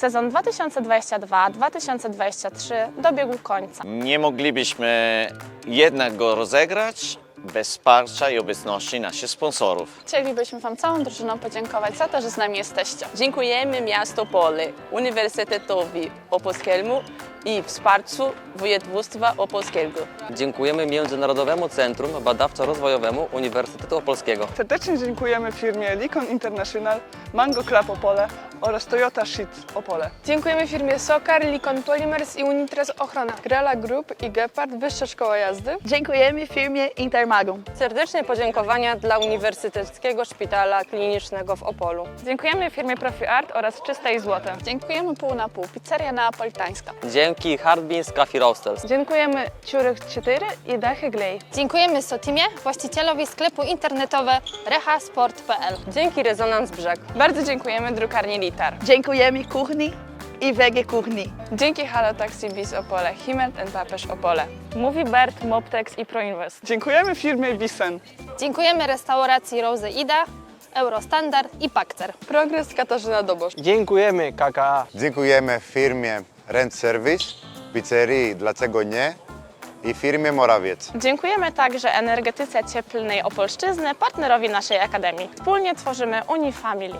Sezon 2022-2023 dobiegł końca. Nie moglibyśmy jednak go rozegrać bez wsparcia i obecności naszych sponsorów. Chcielibyśmy Wam całą drużyną podziękować za to, że z nami jesteście. Dziękujemy miasto Pole, Uniwersytetowi Opolskiemu i wsparciu województwa opolskiego. Dziękujemy Międzynarodowemu Centrum Badawczo-Rozwojowemu Uniwersytetu Opolskiego. Serdecznie dziękujemy firmie Likon International, Mango Club Opole oraz Toyota Shit Opole. Dziękujemy firmie Sokar, Likon Polymers i Unitres Ochrona, Grela Group i Gepard Wyższa Szkoła Jazdy. Dziękujemy firmie Intermagum. Serdeczne podziękowania dla Uniwersyteckiego Szpitala Klinicznego w Opolu. Dziękujemy firmie Profi Art oraz Czyste i Złote. Dziękujemy pół na pół, pizzeria neapolitańska. Dzięki Hardbeans Coffee Roasters. Dziękujemy Ciurek 4 i Dachy Glej. Dziękujemy Sotimie, właścicielowi sklepu internetowe rehasport.pl. Dzięki Rezonans Brzeg. Bardzo dziękujemy drukarni Litar. Dziękujemy kuchni i wege kuchni. Dzięki Halo Taxi Biz Opole, Himet Papesz Opole. Mówi Bert, Moptex i Proinvest. Dziękujemy firmie Bisen. Dziękujemy restauracji Rose Ida, Eurostandard i Pakcer. Progres Katarzyna Dobosz. Dziękujemy KKA. Dziękujemy firmie Rent Service, pizzerii Dlaczego nie i firmie Morawiec. Dziękujemy także energetyce cieplnej Opolszczyzny, partnerowi naszej Akademii. Wspólnie tworzymy Unifamily.